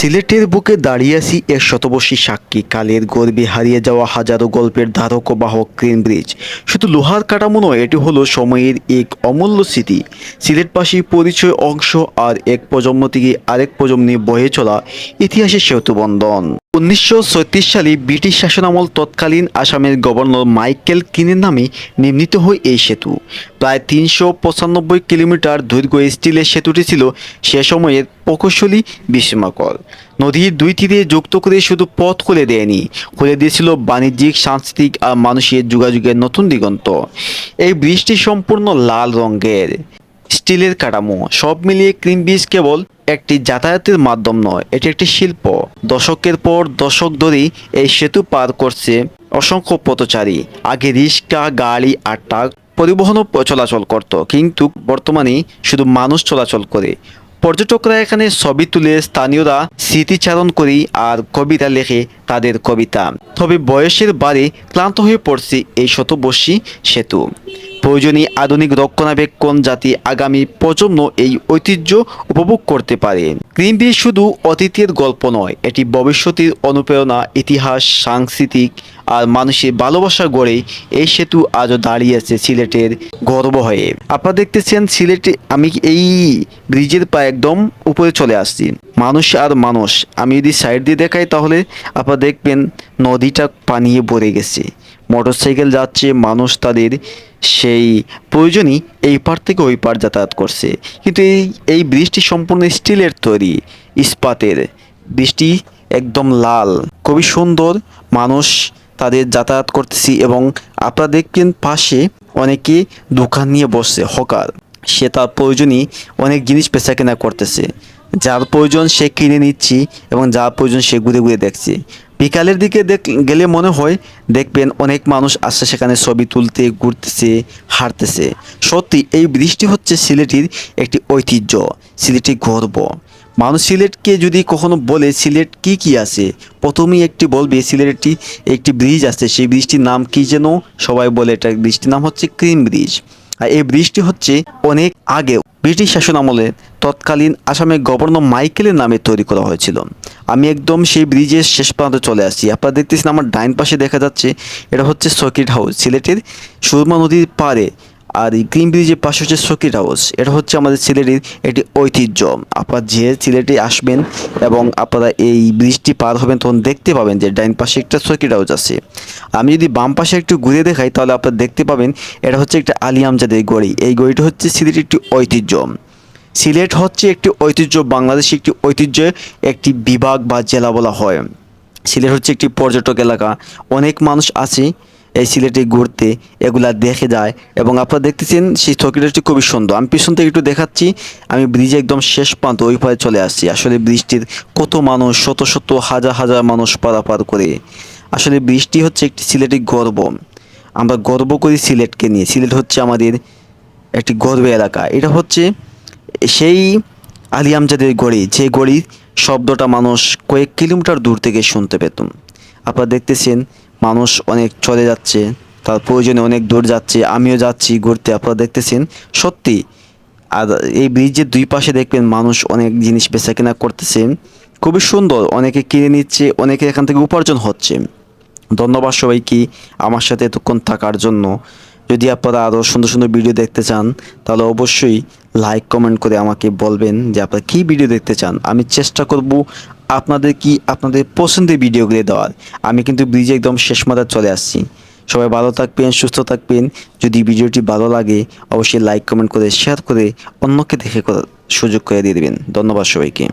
সিলেটের বুকে দাঁড়িয়ে আসি এর শতবর্ষী সাক্ষী। কালের গর্বে হারিয়ে যাওয়া হাজারো গল্পের ধারক ও বাহক ক্রেন ব্রিজ। শুধু লোহার কাঠামো নয়, এটি হলো সময়ের এক অমূল্য স্মৃতি। সিলেটবাসী পরিচয় অংশ আর এক প্রজন্ম থেকে আরেক প্রজন্মে বয়ে চলা ইতিহাসের সেতু বন্ধন। উনিশশো ছত্রিশ সালে ব্রিটিশ শাসনামল তৎকালীন আসামের গভর্নর মাইকেল কিনের নামে নির্মিত হয় এই সেতু। প্রায় তিনশো পঁচানব্বই কিলোমিটার দৈর্ঘ্য স্টিলের সেতুটি ছিল সে সময়ের প্রকৌশলী বিস্ময়কর। নদীর দুই তীরে যুক্ত করে শুধু পথ খুলে দেয়নি, খুলে দিয়েছিল বাণিজ্যিক, সাংস্কৃতিক আর মানুষের যোগাযোগের নতুন দিগন্ত। এই ব্রিজটি সম্পূর্ণ লাল রঙের। স্টিলের কাঠামো সব মিলিয়ে ক্রিম ব্রিজ কেবল একটি যাতায়াতের মাধ্যম নয়, এটি একটি শিল্প। দশকের পর দশক ধরেই এই সেতু পার করছে অসংখ্য পথচারী। আগে রিক্সা, গাড়ি আর ট্রাক পরিবহনও চলাচল করত, কিন্তু বর্তমানে শুধু মানুষ চলাচল করে। পর্যটকরা এখানে ছবি তুলে স্থানীয়রা স্মৃতিচারণ করি আর কবিতা লেখে তাদের কবিতা। তবে বয়সের বারে ক্লান্ত হয়ে পড়ছে এই শতবর্ষী সেতু। প্রয়োজনীয় আধুনিক রক্ষণাবেক্ষণ জাতি আগামী প্রজন্ম এই ঐতিহ্য উপভোগ করতে পারে। ক্রিম শুধু অতীতের গল্প নয়, এটি ভবিষ্যতের অনুপ্রেরণা, ইতিহাস, সাংস্কৃতিক আর মানুষের ভালোবাসা গড়ে এই সেতু আজও দাঁড়িয়ে আছে সিলেটের গর্ব হয়ে। আপনারা দেখতেছেন সিলেটে আমি এই ব্রিজের পা একদম উপরে চলে আসছি। মানুষ আর মানুষ, আমি যদি সাইড দিয়ে দেখাই তাহলে আপনারা দেখবেন নদীটা পানিয়ে ভরে গেছে। মোটরসাইকেল যাচ্ছে, মানুষ তাদের সেই প্রয়োজনই এই পার থেকে ওই পার যাতায়াত করছে। কিন্তু এই এই ব্রিজটি সম্পূর্ণ স্টিলের তৈরি, ইস্পাতের। ব্রিজটি একদম লাল, খুবই সুন্দর, মানুষ তাদের যাতায়াত করতেছি এবং আপনারা দেখবেন পাশে অনেকে দোকান নিয়ে বসছে, হকার। সে তার প্রয়োজনই অনেক জিনিস পেশা কেনা করতেছে। যার প্রয়োজন সে কিনে নিচ্ছি এবং যার প্রয়োজন সে ঘুরে ঘুরে দেখছে। বিকালের দিকে দেখ গেলে মনে হয় দেখবেন অনেক মানুষ আসছে সেখানে ছবি তুলতে, ঘুরতেছে, হাঁটতেছে। সত্যি, এই বৃষ্টি হচ্ছে সিলেটির একটি ঐতিহ্য সিলেটি গর্ব। মানুষ সিলেটকে যদি কখনো বলে, সিলেট কি কি আছে? প্রথমেই একটি বলবে সিলেটটি একটি ব্রিজ আছে। সেই ব্রিজটির নাম কি যেন? সবাই বলে এটা ব্রিজটির নাম হচ্ছে ক্রিম ব্রিজ আর এই ব্রিজটি হচ্ছে অনেক আগে ব্রিটিশ শাসন আমলে তৎকালীন আসামের গভর্নর মাইকেলের নামে তৈরি করা হয়েছিল। আমি একদম সেই ব্রিজের শেষ প্রান্তে চলে আসছি। আপনারা দেখতেছেন আমার ডাইন পাশে দেখা যাচ্ছে, এটা হচ্ছে সর্কিট হাউস সিলেটের সুরমা নদীর পাড়ে আর এই গ্রিন ব্রিজের পাশে হচ্ছে সর্কিট হাউস এটা হচ্ছে আমাদের সিলেটের একটি ঐতিহ্য। আপনারা যে সিলেটে আসবেন এবং আপনারা এই ব্রিজটি পার হবেন, তখন দেখতে পাবেন যে ডাইন পাশে একটা সর্কিট হাউস আছে। আমি যদি বাম পাশে একটু ঘুরে দেখাই, তাহলে আপনারা দেখতে পাবেন এটা হচ্ছে একটা আলী আমজাদের গড়ি। এই গড়িটা হচ্ছে সিলেটের একটি ঐতিহ্য। সিলেট হচ্ছে একটি ঐতিহ্য, বাংলাদেশে একটি ঐতিহ্য একটি বিভাগ বা জেলা বলা হয়। সিলেট হচ্ছে একটি পর্যটক এলাকা। অনেক মানুষ আছে এই সিলেটে ঘুরতে এগুলা দেখে যায় এবং আপনারা দেখতেছেন সেই থকিটাটি খুবই সুন্দর। আমি পিছন থেকে একটু দেখাচ্ছি, আমি ব্রিজে একদম শেষ প্রান্ত, ওই পারে চলে আসছি। আসলে ব্রিজটির কত মানুষ, শত শত হাজার হাজার মানুষ পারাপার করে। আসলে বৃষ্টি হচ্ছে একটি সিলেটের গর্ব। আমরা গর্ব করি সিলেটকে নিয়ে। সিলেট হচ্ছে আমাদের একটি গর্বের এলাকা। এটা হচ্ছে সেই আলী আমজাদের গড়ি। যে গড়ি শব্দটা মানুষ কয়েক কিলোমিটার দূর থেকে শুনতে পেতাম আপনারা দেখতেছেন মানুষ অনেক চলে যাচ্ছে, তার প্রয়োজনে অনেক দূর যাচ্ছে, আমিও যাচ্ছি ঘুরতে, আপনারা দেখতেছেন। সত্যি, আর এই ব্রিজের দুই পাশে দেখবেন মানুষ অনেক জিনিস বেচা কেনা করতেছে। খুবই সুন্দর, অনেকে কিনে নিচ্ছে, অনেকে এখান থেকে উপার্জন হচ্ছে। ধন্যবাদ সবাইকে আমার সাথে এতক্ষণ থাকার জন্য। যদি আপনারা আরও সুন্দর সুন্দর ভিডিও দেখতে চান, তাহলে অবশ্যই লাইক কমেন্ট করে আমাকে বলবেন যে আপনারা কী ভিডিও দেখতে চান। আমি চেষ্টা করব আপনাদের কি, আপনাদের পছন্দের ভিডিওগুলি দেওয়ার। আমি কিন্তু ব্রিজে একদম শেষ মাথায় চলে আসছি। সবাই ভালো থাকবেন, সুস্থ থাকবেন। যদি ভিডিওটি ভালো লাগে, অবশ্যই লাইক কমেন্ট করে শেয়ার করে অন্যকে দেখে সুযোগ করে দিয়ে দেবেন। ধন্যবাদ সবাইকে।